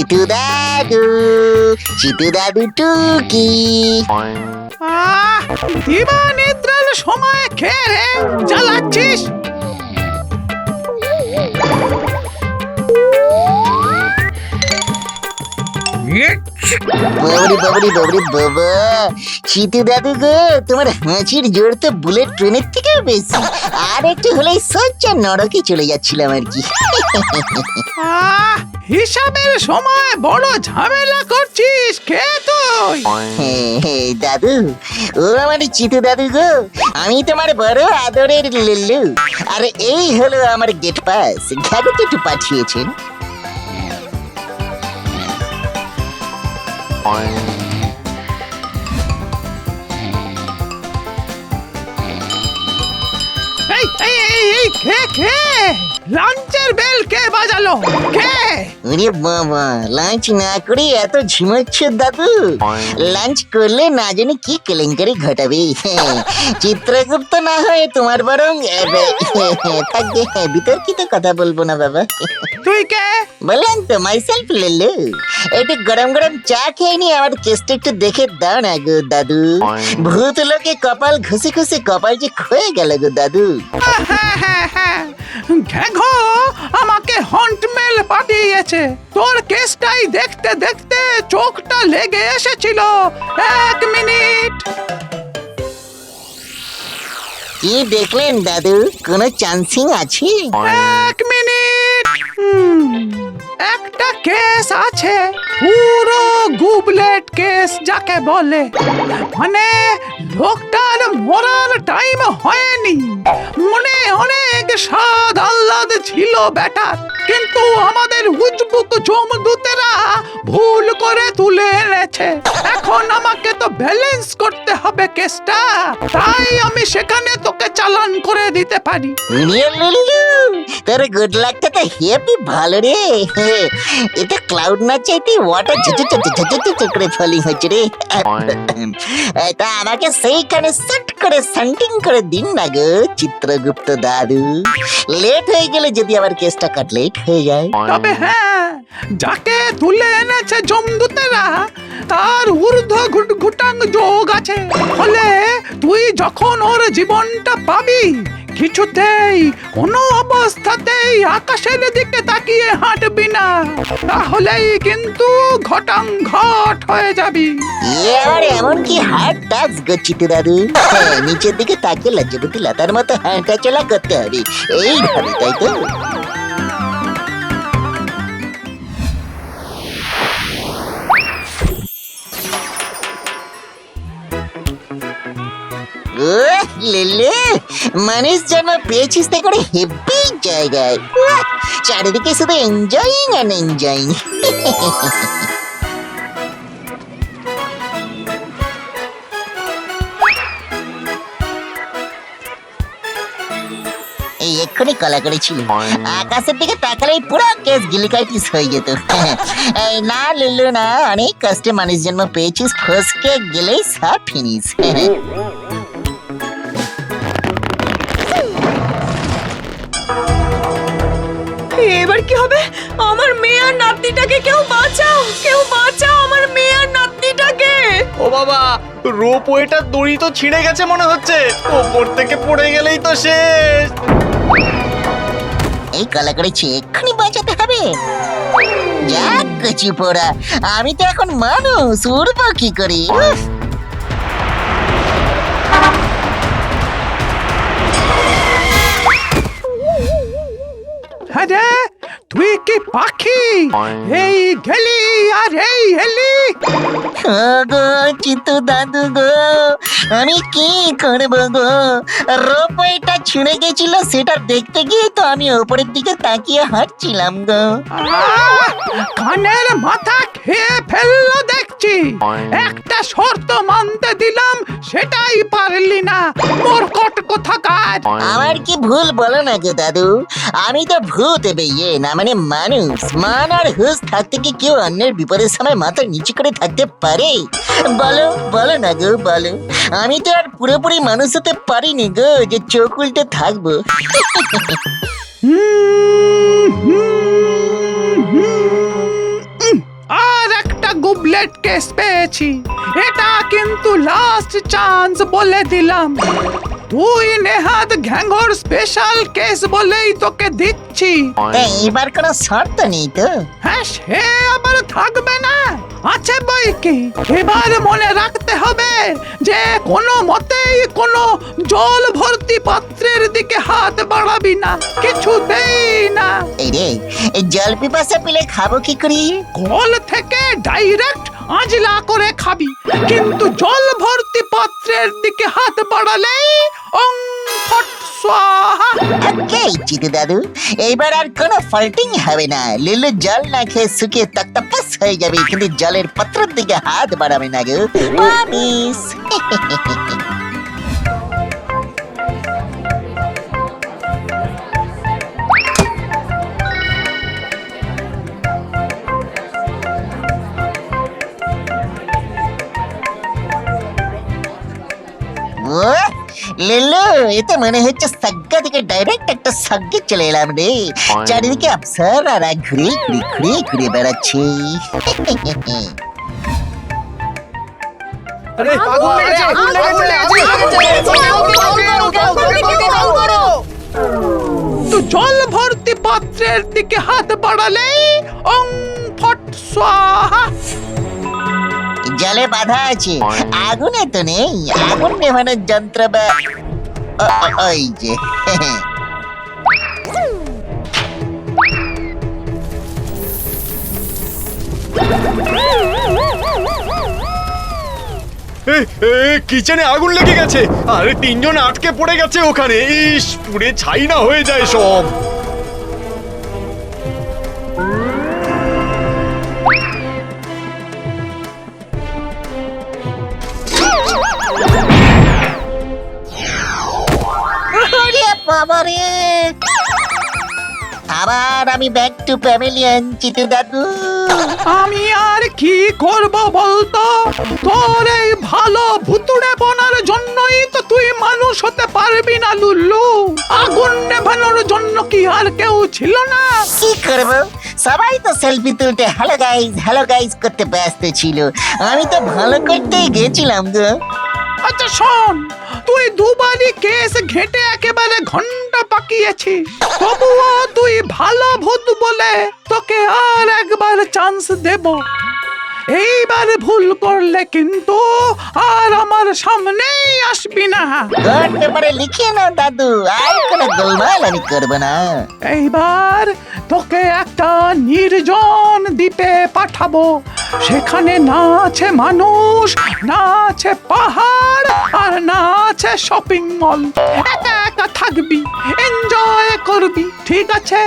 চিতু দাদু চিতু দাদু টুকি আহ দিবা নিদ্রার সময় খেয়ে জ্বালাচ্ছিস বাবরি বাবরি বাবরি বাবা। চিতু দাদু গো তোমার হাঁচির জোর তো বুলেট ট্রেনের বেশি। আর একটু হলেই সজ্জা নরকে চলে যাচ্ছিলাম আর কি। আহ হিসাবের সময় বড় ঝামেলা করছিস কে তুই? হ্যাঁ, হ্যাঁ, দাদু ও আমার চিতু দাদু গো আমি তোমার বড় আদরের লিল্লু। আর এই হলো আমার গেট পাস। ঘাটে একটু পাঠিয়েছেন এই এই এই এই কে কে লাঞ্চের বেল কে বাজালো? কে? ওরে বাবা লাঞ্চ না করে এত ঝিমাচ্ছ দাদু। লাঞ্চ করলে না জানি কি কেলেঙ্কারি ঘটাবে। হ্যাঁ, চিত্রগুপ্ত না হয় তোমার বরং থাকবে হ্যাঁ, বিতর্কিত কথা বলব না বাবা। তুই কে? বললাম তো মাইসেলফ লেলু একটু গরম গরম চা খেয়ে নি আমার কেসটা একটু দেখে দাও না গো দাদু। ভূত লোকে কপাল ঘষে ঘষে কপাল যে ক্ষয়ে গেল গো দাদু। হ্যাঁ হ্যাঁ হ্যাঁ। ঘ্যাঘো আমাকে হন্ট মেল পাঠিয়েছে। তোর কেসটাই দেখতে দেখতে চোখটা লেগে এসেছিল। এক মিনিট। কি দেখলেন দাদু? কোনো চান্সিং আছে? এক মিনিট। একটা কেস আছে। পুরো গুবলেট কেস যাকে বলে। মানে লোকটার মরার টাইম হয়নি। মনে অনেক স্বাদ আহ্লাদ ছিল বেটার কিন্তু আমাদের উজবুক জমদূতেরা ভুল করে তুলে এনেছে। এখন আমাকে তো ব্যালেন্স করতে হবে কেসটা। তাই আমি সেখানে তোকে চালান করে দিতে পারি। তোর গুড লাকটা তো হেপি ভালো রে। এটা ক্লাউড না চাইতে ওয়াটার ঝুচু ঝুচু ঝুচু ঝুচু করে ফলিং হচ্ছে রে। তা আমাকে সেইখানে সেট করে সান্টিং করে দিন না গো চিত্রগুপ্ত দাদু। লেট হয়ে গেলে যদি আবার কেসটা কাটলেট হয়ে যায়। তবে হ্যাঁ যাকে তুলে এনেছে জমদূতেরা তার ঊর্ধ্ব ঘুট ঘুটাং যোগ আছে। ফলে তুই যখন ওর জীবনটা পাবি কিছুতেই কোনো অবস্থাতেই আকাশের দিকে তাকিয়ে হাঁটবি না। তাহলেই কিন্তু ঘটাং ঘট হয়ে যাবি। এ আবার এমন কি হার্ট টাচ গো চিতু দাদু হ্যাঁ, নিচের দিকে তাকিয়ে লজ্জাবতী লতার মতো হাঁটা চলা করতে হবে। এইভাবে তাই তো? ও লেলে, মানুষ জন্ম পেয়েছিস তে করে হেভি জায়গায়। চারিদিকে শুধু এনজয়িং অ্যান্ড এনজয়িং এই এক্ষুনি কলা করেছিল আকাশের দিকে তাকালেই পুরো কেস গিলিকাইটিস হয়ে যেত। এই না লুলু না, অনেক কষ্টে মানুষ জন্ম পেয়েছিস ফসকে গেলেই সব ফিনিস কি হবে? আমার মেয়ে আর নাতনিটাকে কেউ বাঁচাও কেউ বাঁচাও আমার মেয়ে আর নাতনিটাকে। ও বাবা রোপওয়েটার দড়ি তো ছিঁড়ে গেছে মনে হচ্ছে। ওপর থেকে পড়ে গেলেই তো শেষ। এই কলা করেছি এক্ষুনি বাঁচাতে হবে। যাক কচি পোড়া আমি তো এখন মানুষ উড়বো কি করে? তুই কি পাখি? এই গেলি আর এই ও গো চিতু দাদু গো আমি কি করব গো? রোপওয়েটা ছিঁড়ে গেছিল সেটা দেখতে গিয়ে তো আমি ওপরের দিকে তাকিয়ে হাঁটছিলাম গো। কানের মাথা খেয়ে ফেলল দেখছি একটা শর্ত মানতে দিলাম সেটাই পারলি না। মোর কট কোথাকার? আমার কি ভুল বলো না গো দাদু? আমি তো ভূত ইয়ে না মানে মানুষ। মান আর হুশ থাকতে কি কেউ অন্যের বিপদের সময় মাথা নিচু করে থাকতে পারে? বলো বলো না গো বলো। আমি তো আর পুরোপুরি মানুষ হতে পারিনি গো যে চোখ উল্টে থাকব। হুম। কেস পেয়েছি। এটা কিন্তু লাস্ট চান্স বলে দিলাম। তুই নেহাত ঘ্যাঙ্গর স্পেশাল কেস বলেই তোকে দিচ্ছি। এইবার এবার কোনো শর্ত নেই তো। হ্যাঁ সে আবার থাকবে না? আছে বই কি? এবার মনে রাখতে হবে যে কোনো মতেই কোনো জল ভর্তি পাত্রের দিকে হাত বাড়াবি না কিছু কিছুতেই না। এই রে এই জল পিপাসা পেলে খাব কি করি? কল থেকে ডাইরেক্ট আজলা করে খাবি কিন্তু জল ভর্তি পাত্রের দিকে হাত বাড়ালেই অং ওকে চিতু দাদু এইবার আর কোনো ফল্টিং হবে না। লিলু জল না খেয়ে শুকিয়ে তক্তপাস হয়ে যাবে। কিন্তু জলের পাত্রের দিকে হাত বাড়াবে না গো। প্রমিস লিল্লু এতে মনে হচ্ছে সাগ্গা থেকে ডাইরেক্ট একটা সাগ্গে চলে এলাম রে চারিদিকে আফসার আর এক ঘুরে ঘুরে ঘুরে ঘুরে বেড়াচ্ছে আরে আগুন লেগেছে আগুন লেগেছে তো জল ভর্তি পাত্রের দিকে হাত বাড়ালেই অং ফট স্বাহা জলে বাধা আছে। আগুনে তো নেই, আগুন নেভানোর যন্ত্র ওই যে। কিচেনে আগুন লেগে গেছে। আরে তিনজন আটকে পড়ে গেছে ওখানে। ইস, পুড়ে ছাই না হয়ে যায় সব। বাবা রে আবার আমি ব্যাক টু প্যাভিলিয়ন চিতু দাদু। আমি আর কি করব বলতো? তোর এই ভালো ভুতুড়ে বনার জন্যই তো তুই মানুষ হতে পারবি না লুল্লু। আগুন নেভানোর জন্য কি আর কেউ ছিল না? কি করব? সবাই তো সেলফি তুলতে হ্যালো গাইজ হ্যালো গাইজ করতে ব্যস্ত ছিল। আমি তো ভালো করতেই গেছিলাম গো। আচ্ছা শোন, তুই দুবারই কেস ঘেটে একেবারে ঘণ্টা পাকিয়েছিস। তবুও তুই ভালো ভূত বলে তোকে আর একবার চান্স দেব। এইবার ভুল করলে কিন্তু আর আমার সামনেই আসবি না। পেপারে লিখিয়ে নাও দাদু। আর কোনো গোলমাল আমি করব না। এইবার তোকে একটা নির্জন দ্বীপে পাঠাবো। সেখানে না আছে মানুষ না আছে পাহাড় আর না আছে শপিং মল একা একা থাকবি এনজয় করবি ঠিক আছে?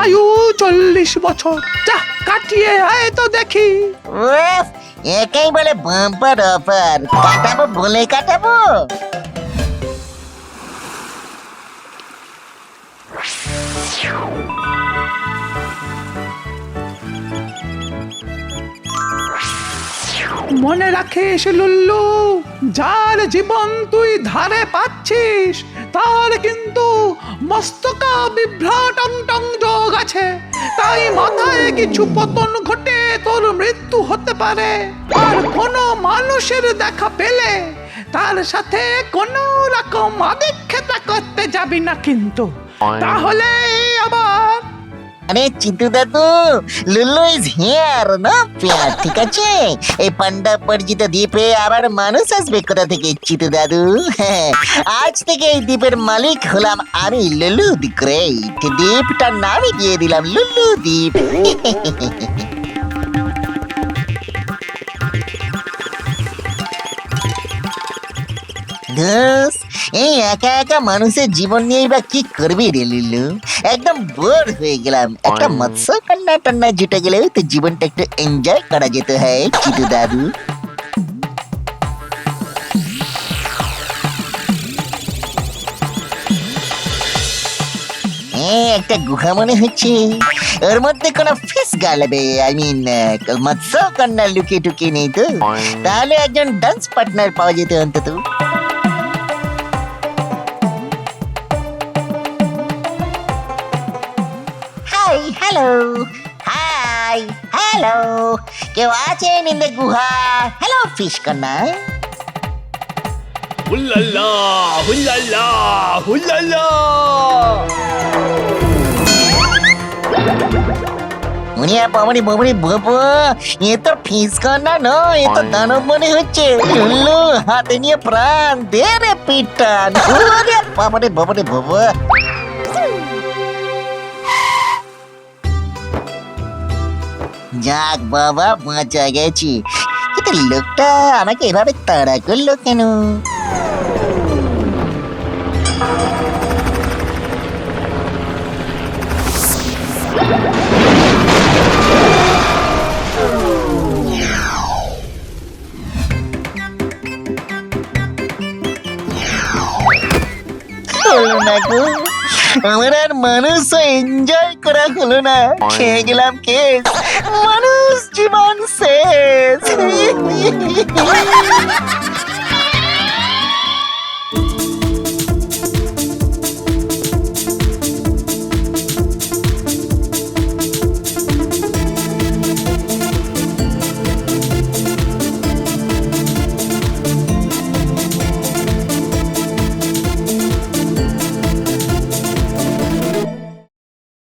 আয়ু চল্লিশ বছর। যা কাটিয়ে আয় তো দেখি। উফ, একেই বলে বাম্পার অফার কাটাবো বলে কাটাবো। মনে রাখিস লুল্লু যার জীবন তুই ধারে পাচ্ছিস তার কিন্তু মস্তকা বিভ্রাটং টং যোগ আছে। তাই মাথায় কিছু পতন ঘটে তোর মৃত্যু হতে পারে। আর কোনো মানুষের দেখা পেলে তার সাথে কোনো রকম আদিক্ষেতা করতে যাবি না কিন্তু। তাহলে আরে চিতু দাদু লুল্লু ইজ হিয়ার না? পেয়ার ঠিক আছে? এই পান্ডা পরিচিত দ্বীপে আবার মানুষ আসবে কোথা থেকে চিতু দাদু? আজ থেকে এই দ্বীপের মালিক হলাম আমি লুলু দি গ্রেট দ্বীপটার নামই দিয়ে দিলাম লুলু দ্বীপ। ধুস, এই একা একা মানুষের জীবন নিয়েই বা কি করবি রে লিলু? একদম বোর হয়ে গেলাম। একটা মৎস্য কন্যা টন্না জুটে গেলেও তো জীবনটা একটু এনজয় করা যেত হ্যাঁ চিতু দাদু? একটা গুহা মনে হচ্ছে। ওর মধ্যে কোনো ফিস গালবে আই মিন মৎস্য কন্যা লুকিয়ে টুকিয়ে নেই তো। তাহলে একজন ডান্স পার্টনার পাওয়া যেত অন্তত। হাই হ্যালো কেউ আছেন ইন দ্য গুহা? হ্যালো ফিশ কন্যা হুল্লাল্লা হুল্লাল্লা হুল্লাল্লা। উনিয়া বাবারি বাবারি বাবা এ তো ফিস কন্যা নয় এ তো দানব মনে হচ্ছে। উল্লু হাতে নিয়ে প্রাণ দে রে পিটান ওরে বাবারে বাবারে বাবা। যাক বাবা বাঁচা গেছি। কিন্তু লোকটা আমাকে এভাবে তাড়া করল কেন? হলো না গো। আমার আর মানুষ এনজয় করা হলো না। খেয়ে গেলাম কেস মানুষ জীবন শেষ।